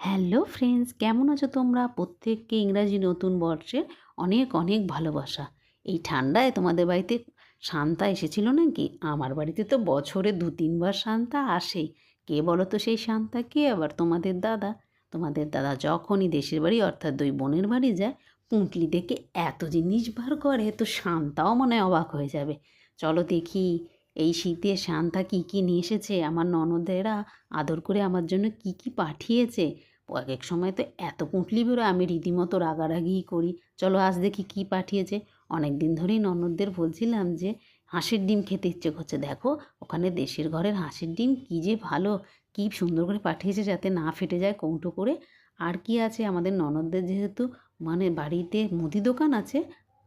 Hello friends, কেমন আছো তোমরা? প্রত্যেককে ইংরাজি নতুন বর্ষের অনেক অনেক ভালোবাসা। এই ঠান্ডায় তোমাদের বাড়িতে শান্তা এসেছিল নাকি? আমার বাড়িতে তো বছরে দু তিনবার শান্তা আসেই। কে বলো তো সেই শান্তা? কে আবার? তোমাদের দাদা। তোমাদের দাদা যখনই দেশের বাড়ি, অর্থাৎ দুই বোনের বাড়ি যায়, পুঁটলি থেকে এত জিনিস বার করে, তো শান্তাও মনে হয় অবাক হয়ে যাবে। চলো দেখি এই শীতে শান্তা কী কী নিয়ে এসেছে? আমার ননদেরা আদর করে আমার জন্য কী কী পাঠিয়েছে? এক এক সময় তো এত পুঁটলি বেরোয়, আমি রীতিমতো রাগারাগিই করি। চলো আজ দেখি কী পাঠিয়েছে। অনেক দিন ধরেই ননদদের বলছিলাম যে, হাঁসের ডিম খেতে ইচ্ছে করছে। দেখো, ওখানে দেশের ঘরের হাঁসের ডিম কী যে ভালো, কী সুন্দর করে পাঠিয়েছে যাতে না ফেটে যায় কৌটো করে। আর কি আছে? আমাদের ননদদের যেহেতু মানে বাড়িতে মুদি দোকান আছে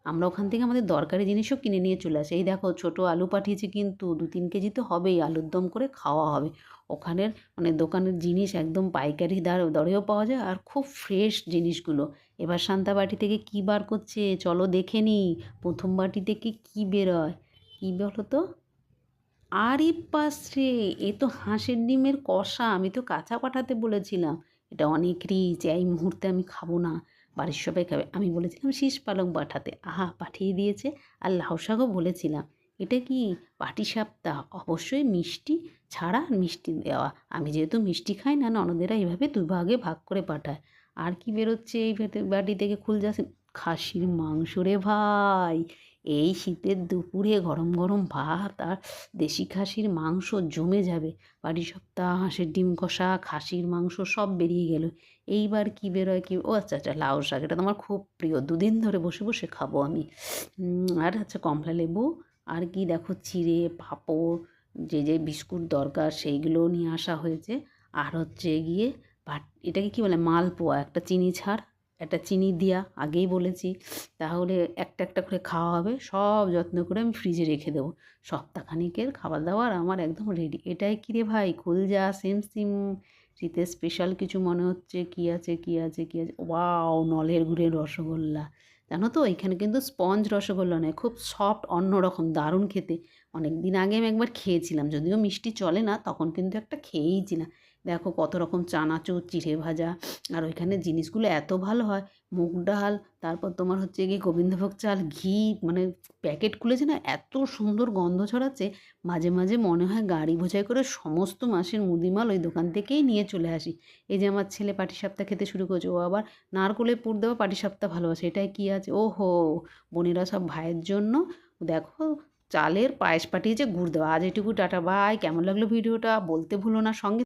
আমরা ওখান থেকে আমাদের দরকারি জিনিসও কিনে নিয়ে চলে আসি। এই দেখো ছোটো আলু পাঠিয়েছি কিন্তু দু তিন কেজি তো হবেই, আলুর দম করে খাওয়া হবে। ওখানের মানে দোকানের জিনিস একদম পাইকারি দার, দরেও পাওয়া যায় আর খুব ফ্রেশ জিনিসগুলো। এবার শান্তা বাটি থেকে কী বার করছে? চলো দেখে নিই, প্রথম বাটি থেকে কী বেরোয়? কী বলো তো আরে রে, এ তো হাঁসের ডিমের কষা, আমি তো কাঁচা পাঠাতে বলেছিলাম। এটা অনেক রিচ এই মুহূর্তে আমি খাব না। বাড়ির সবাই খাবে। আমি বলেছিলাম, শীষ পালং পাঠাতে। আহা, পাঠিয়ে দিয়েছে। আর লাউ শাকও বলেছিলাম, এটা কি পাটি পাটিসাপটা অবশ্যই মিষ্টি ছাড়া মিষ্টি দেওয়া। আমি যেহেতু মিষ্টি খাই না, ননদেরা এইভাবে দুভাগে ভাগ করে পাঠায়। আর কি বেরোচ্ছে এই বাটি থেকে খুল যাচ্ছে খাসির মাংস রে ভাই এই শীতের দুপুরে গরম গরম ভাত আর দেশি খাসির মাংস জমে যাবে। বাড়ি সপ্তাহ হাঁসের ডিম কষা, খাসির মাংস সব বেরিয়ে গেল। এইবার কি বেরোয় কি? ও আচ্ছা আচ্ছা লাউ শাক, এটা তো আমার খুব প্রিয়। দুদিন ধরে বসে বসে খাব আমি। আর আচ্ছা কমলা লেবু আর কি দেখো, চিড়ে, পাঁপড়, যে যে বিস্কুট দরকার সেইগুলোও নিয়ে আসা হয়েছে। আর হচ্ছে গিয়ে ভাট এটাকে কী বলে? মালপোয়া, একটা চিনি ছাড়। একটা চিনি দিয়া আগেই বলেছি, তাহলে একটা একটা করে খাওয়া হবে, সব যত্ন করে আমি ফ্রিজে রেখে দেবো। সপ্তাহখানিকের খাবার দাবার আমার একদম রেডি এটাই কিরে ভাই? খুলজা সেম সিম শীতের স্পেশাল কিছু মনে হচ্ছে, কী আছে কী আছে কী আছে? ওয়াও নলের গুড়ের রসগোল্লা। জানো তো, এখানে কিন্তু স্পঞ্জ রসগোল্লা নয়, খুব সফট অন্যরকম, দারুণ খেতে। অনেক দিন আগে আমি একবার খেয়েছিলাম, যদিও মিষ্টি চলে না, তখন কিন্তু একটা খেয়েইছিলাম দেখো কত রকম চানাচুর, চিড়ে ভাজা, আর ওইখানে জিনিসগুলো এত ভালো হয়। মুগ ডাল, তারপর তোমার হচ্ছে গিয়ে গোবিন্দভোগ চাল, ঘি মানে প্যাকেট খুলেছে না, এত সুন্দর গন্ধ ছড়াচ্ছে, মাঝে মাঝে মনে হয় গাড়ি বোঝাই করে সমস্ত মাসের মুদিমাল ওই দোকান থেকেই নিয়ে চলে আসি। এই যে আমার ছেলে পাটিসাপটা খেতে শুরু করেছে, ও আবার নারকোলে পুর দেওয়া পাটিসাপটা ভালোবাসে, এটাই কী আছে? ও হো বোনেরা সব ভাইয়ের জন্য, দেখো চালের পায়েস পাঠিয়েছে, গুড় দেওয়া, আজ এটুকু, টাটা, বাই, কেমন লাগল ভিডিওটা বলতে ভুলো না, সঙ্গে